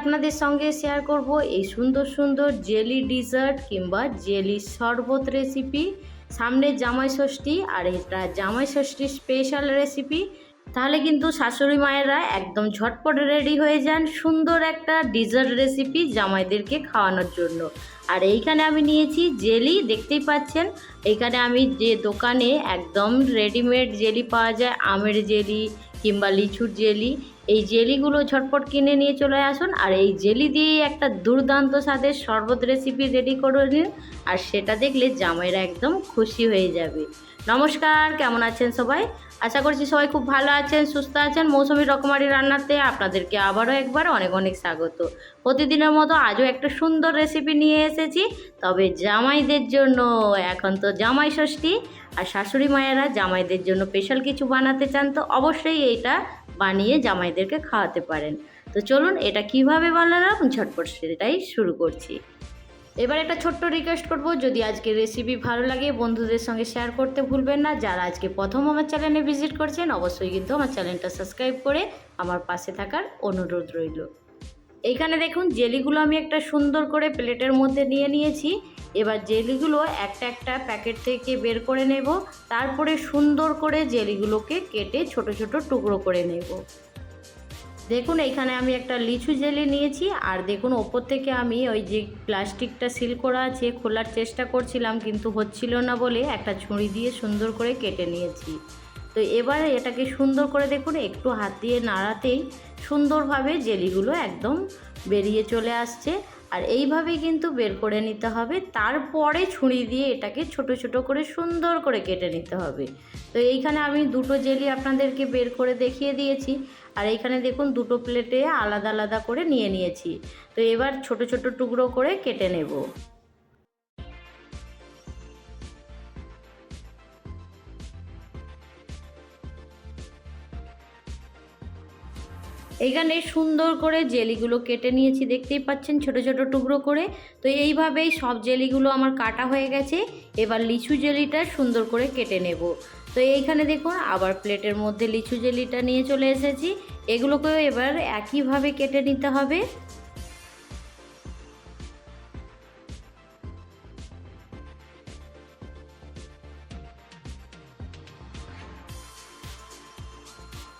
আপনাদের সঙ্গে শেয়ার করব এই সুন্দর সুন্দর জেলি ডিজার্ট কিংবা জেলি শরবত রেসিপি সামনে জামাই ষষ্ঠী আর এটা জামাই ষষ্ঠীর স্পেশাল রেসিপি তাহলে কিন্তু শাশুড়ি মায়েরা একদম ঝটপট রেডি হয়ে যান সুন্দর একটা ডিজার্ট রেসিপি জামাইদেরকে খাওয়ানোর জন্য। আর এইখানে আমি নিয়েছি জেলি দেখতেই পাচ্ছেন? এইখানে আমি যে দোকানে একদম রেডিমেড জেলি পাওয়া যায়, আমের জেলি কিংবা লিচুর জেলি, এই জেলিগুলো ঝটপট কিনে নিয়ে চলে আসুন আর এই জেলি দিয়ে একটা দুর্দান্ত স্বাদের শরবত রেসিপি রেডি করে নিন আর সেটা দেখলে জামাইরা একদম খুশি হয়ে যাবে। নমস্কার, কেমন আছেন সবাই? আশা করছি সবাই খুব ভালো আছেন, সুস্থ আছেন। মৌসুমি রকমারি রান্নাতে আপনাদেরকে আবারও একবার অনেক অনেক স্বাগত। প্রতিদিনের মতো আজও একটা সুন্দর রেসিপি নিয়ে এসেছি, তবে জামাইদের জন্য। এখন তো জামাই ষষ্ঠী, আর শাশুড়ি মায়েরা জামাইদের জন্য স্পেশাল কিছু বানাতে চান, তো অবশ্যই এইটা বানিয়ে জামাইদেরকে খাওয়াতে পারেন। তো চলুন এটা কীভাবে বানালাম, ঝটপট সেটাই শুরু করছি। এবার একটা ছোট্ট রিকোয়েস্ট করব, যদি আজকের রেসিপি ভালো লাগে, বন্ধুদের সঙ্গে শেয়ার করতে ভুলবেন না, যারা আজকে প্রথম আমার চ্যানেলে ভিজিট করছেন, অবশ্যই কিন্তু আমার চ্যানেলটা সাবস্ক্রাইব করে আমার পাশে থাকার অনুরোধ রইল। এইখানে দেখুন, জেলিগুলো আমি একটা সুন্দর করে প্লেটের মধ্যে নিয়ে নিয়েছি। এবার জেলিগুলো একটা একটা প্যাকেট থেকে বের করে নেব। তারপরে সুন্দর করে জেলিগুলোকে কেটে ছোট ছোট টুকরো করে নেব। দেখুন এইখানে আমি একটা লিচু জেলি নিয়েছি, আর দেখুন, ওপর থেকে আমি ওই যে প্লাস্টিকটা সিল করা আছে, খোলার চেষ্টা করছিলাম, কিন্তু হচ্ছিল না বলে একটা ছুরি দিয়ে সুন্দর করে কেটে নিয়েছি। তো এবার এটাকে সুন্দর করে দেখুন, একটু হাত দিয়ে নাড়াতেই সুন্দরভাবে জেলিগুলো একদম বেরিয়ে চলে আসছে, আর এইভাবেই কিন্তু বের করে নিতে হবে। তারপরে ছুরি দিয়ে এটাকে ছোট ছোট করে সুন্দর করে কেটে নিতে হবে। তো এইখানে আমি দুটো জেলি আপনাদেরকে বের করে দেখিয়ে দিয়েছি। আর এইখানে দেখুন দুটো প্লেটে আলাদা আলাদা করে নিয়ে নিয়েছি। তো এবার ছোট ছোট টুকরো করে কেটে নেব। এইখানে সুন্দর করে জেলিগুলো কেটে নিয়েছি, দেখতেই পাচ্ছেন ছোট ছোট টুকরো করে। তো এইভাবেই সব জেলিগুলো আমার কাটা হয়ে গেছে, এবার লিচু জেলিটা সুন্দর করে কেটে নেব। তো এইখানে দেখুন, আবার প্লেটের মধ্যে লিচু জেলিটা নিয়ে চলে এসেছি। এগুলোকেও এবার একইভাবে কেটে নিতে হবে।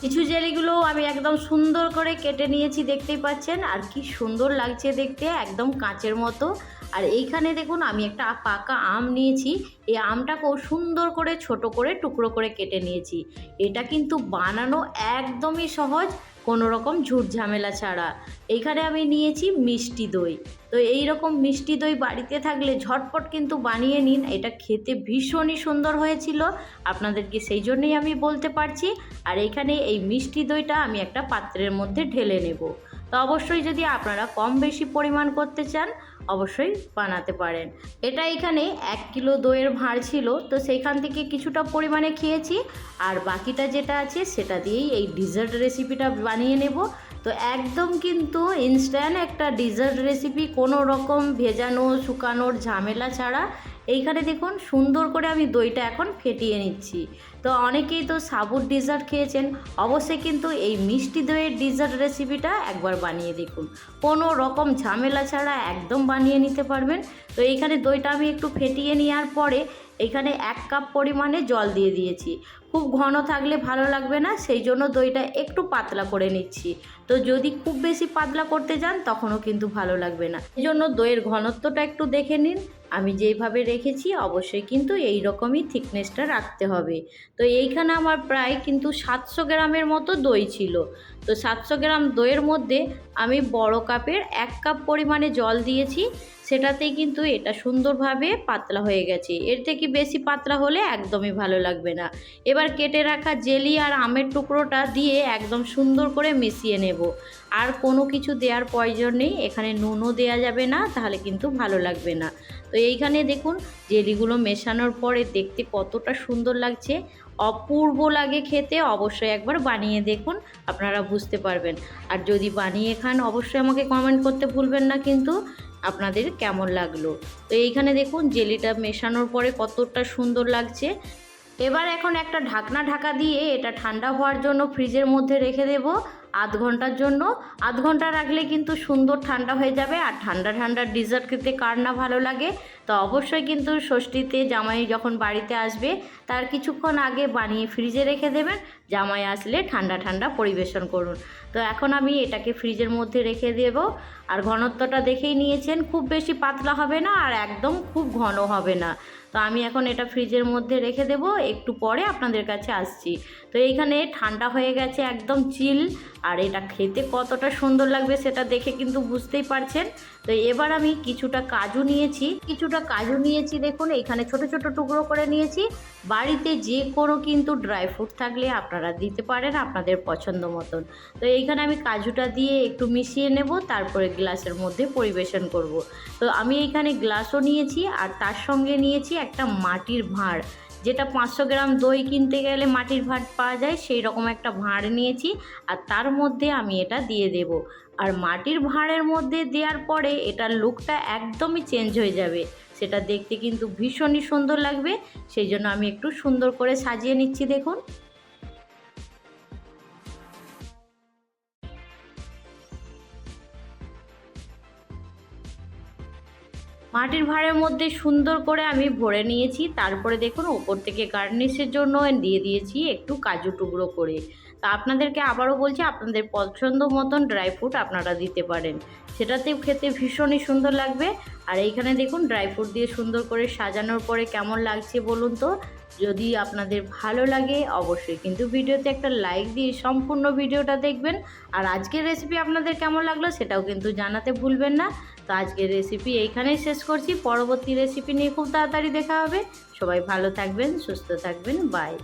কিছু জেলিগুলো আমি একদম সুন্দর করে কেটে নিয়েছি, দেখতেই পাচ্ছেন। আর কি সুন্দর লাগছে দেখতে, একদম কাঁচের মতো। আর এইখানে দেখুন আমি একটা পাকা আম নিয়েছি। এই আমটা খুব সুন্দর করে ছোট করে টুকরো করে কেটে নিয়েছি। এটা কিন্তু বানানো একদমই সহজ, কোনো রকম ঝুট ঝামেলা ছাড়া। এইখানে আমি নিয়েছি মিষ্টি দই। তো এই রকম মিষ্টি দই বাড়িতে থাকলে ঝটপট কিন্তু বানিয়ে নিন। এটা খেতে ভীষণই সুন্দর হয়েছিল। আপনাদেরকে সেই জন্যই আমি বলতে পারছি। আর এখানে এই মিষ্টি দইটা আমি একটা পাত্রের মধ্যে ঢেলে নেব। তো অবশ্যই যদি আপনারা কম বেশি পরিমাণ করতে চান অবশ্যই বানাতে পারেন। এটা এখানে এক কিলো দইয়ের ভাঁড় ছিল, তো সেইখান থেকে কিছুটা পরিমাণে খেয়েছি। আর বাকিটা যেটা আছে, সেটা দিয়েই এই ডিজার্ট রেসিপিটা বানিয়ে নেব। তো একদম কিন্তু ইনস্ট্যান্ট একটা ডিজার্ট রেসিপি কোনো রকম ভেজানো, শুকানোর ঝামেলা ছাড়া। এইখানে দেখুন, সুন্দর করে আমি দইটা এখন ফেটিয়ে নিচ্ছি। তো অনেকেই তো সাবুর ডিজার্ট খেয়েছেন। অবশ্যই কিন্তু এই মিষ্টি দইয়ের ডিজার্ট রেসিপিটা একবার বানিয়ে দেখুন। কোনো রকম ঝামেলা ছাড়া একদম বানিয়ে নিতে পারবেন। তো এইখানে দইটা আমি একটু ফেটিয়ে নেওয়ার পরে এখানে এক কাপ পরিমাণে জল দিয়ে দিয়েছি। খুব ঘন থাকলে ভালো লাগবে না, সেই জন্য দইটা একটু পাতলা করে নিচ্ছি। তো যদি খুব বেশি পাতলা করতে যান, তখনও কিন্তু ভালো লাগবে না। এই জন্য দইয়ের ঘনত্বটা একটু দেখে নিন। আমি যেইভাবে রেখেছি, অবশ্যই কিন্তু এই রকমই থিকনেসটা রাখতে হবে। তো এইখানে আমার প্রায় কিন্তু সাতশো গ্রামের মতো দই ছিল। তো সাতশো গ্রাম দইয়ের মধ্যে আমি বড় কাপের এক কাপ পরিমাণে জল দিয়েছি, সেটাতেই কিন্তু এটা সুন্দরভাবে পাতলা হয়ে গেছে। এর থেকে বেশি পাতলা হলে একদমই ভালো লাগবে না। এবার কেটে রাখা জেলি আর আমের টুকরোটা দিয়ে একদম সুন্দর করে মিশিয়ে নেব। আর কোনো কিছু দেওয়ার প্রয়োজন নেই, এখানে নুনও দেওয়া যাবে না, তাহলে কিন্তু ভালো লাগবে না। তো এইখানে দেখুন, জেলিগুলো মেশানোর পরে দেখতে কতটা সুন্দর লাগছে। অপূর্ব লাগে খেতে, অবশ্যই একবার বানিয়ে দেখুন, আপনারা বুঝতে পারবেন। আর যদি বানিয়ে খান, অবশ্যই আমাকে কমেন্ট করতে ভুলবেন না কিন্তু আপনাদের কেমন লাগল। তো এইখানে দেখুন, জেলিটা মেশানোর পরে কতটা সুন্দর লাগছে। এবার এখন একটা ঢাকনা ঢাকা দিয়ে এটা ঠান্ডা হওয়ার জন্য ফ্রিজের মধ্যে রেখে দেব। আধ ঘণ্টার জন্য। আধ ঘণ্টা রাখলে কিন্তু সুন্দর ঠান্ডা হয়ে যাবে। আর ঠান্ডা ঠান্ডা ডিজার্ট খেতে কার না ভালো লাগে? তো অবশ্যই কিন্তু ষষ্ঠীতে জামাই যখন বাড়িতে আসবে, তার কিছুক্ষণ আগে বানিয়ে ফ্রিজে রেখে দেবেন। জামাই আসলে ঠান্ডা ঠান্ডা পরিবেশন করুন। তো এখন আমি এটাকে ফ্রিজের মধ্যে রেখে দেব। আর ঘনত্বটা দেখেই নিয়েছেন, খুব বেশি পাতলা হবে না আর একদম খুব ঘন হবে না। তো আমি এখন এটা ফ্রিজের মধ্যে রেখে দেব। একটু পরে আপনাদের কাছে আসছি। তো এইখানে ঠান্ডা হয়ে গেছে, একদম চিল আর এটা খেতে কতটা সুন্দর লাগবে সেটা দেখে কিন্তু বুঝতেই পারছেন। তো এবার আমি কিছুটা কাজু নিয়েছি। কিছুটা কাজু নিয়েছি দেখুন, এখানে ছোট ছোট টুকরো করে নিয়েছি। বাড়িতে যে কোনো কিন্তু ড্রাই ফ্রুট থাকলে আপনারা দিতে পারেন আপনাদের পছন্দ মতন। তো এইখানে আমি কাজুটা দিয়ে একটু মিশিয়ে নেব, তারপরে গ্লাসের মধ্যে পরিবেশন করব। তো আমি এইখানে গ্লাসও নিয়েছি আর তার সঙ্গে নিয়েছি একটা মাটির ভাঁড়। যেটা পাঁচশো গ্রাম দই কিনতে গেলে মাটির ভাঁড় পাওয়া যায়, সেই রকম একটা ভাঁড় নিয়েছি আর তার মধ্যে আমি এটা দিয়ে দেব। আর মাটির ভাঁড়ের মধ্যে দেওয়ার পরে এটার লুকটা একদমই চেঞ্জ হয়ে যাবে। সেটা দেখতে কিন্তু ভীষণই সুন্দর লাগবে, সেই জন্য আমি একটু সুন্দর করে সাজিয়ে নিচ্ছি দেখুন। মাটির ভাঁড়ের মধ্যে সুন্দর করে আমি ভরে নিয়েছি। তারপরে দেখুন, ওপর থেকে গার্নিশের জন্য দিয়ে দিয়েছি একটু কাজু টুকরো করে। তা আপনাদেরকে আবারও বলছি, আপনাদের পছন্দ মতন ড্রাই ফ্রুট আপনারা দিতে পারেন। সেটাতেও খেতে ভীষণই সুন্দর লাগবে। আর এইখানে দেখুন ড্রাই ফ্রুট দিয়ে সুন্দর করে সাজানোর পরে কেমন লাগছে বলুন তো? যদি আপনাদের ভালো লাগে, অবশ্যই কিন্তু ভিডিওতে একটা লাইক দিয়ে সম্পূর্ণ ভিডিওটা দেখবেন। আর আজকের রেসিপি আপনাদের কেমন লাগল সেটাও কিন্তু জানাতে ভুলবেন না। তো আজকের রেসিপি এইখানেই শেষ করছি। পরবর্তী রেসিপি নিয়ে খুব তাড়াতাড়ি দেখা হবে। সবাই ভালো থাকবেন, সুস্থ থাকবেন বাই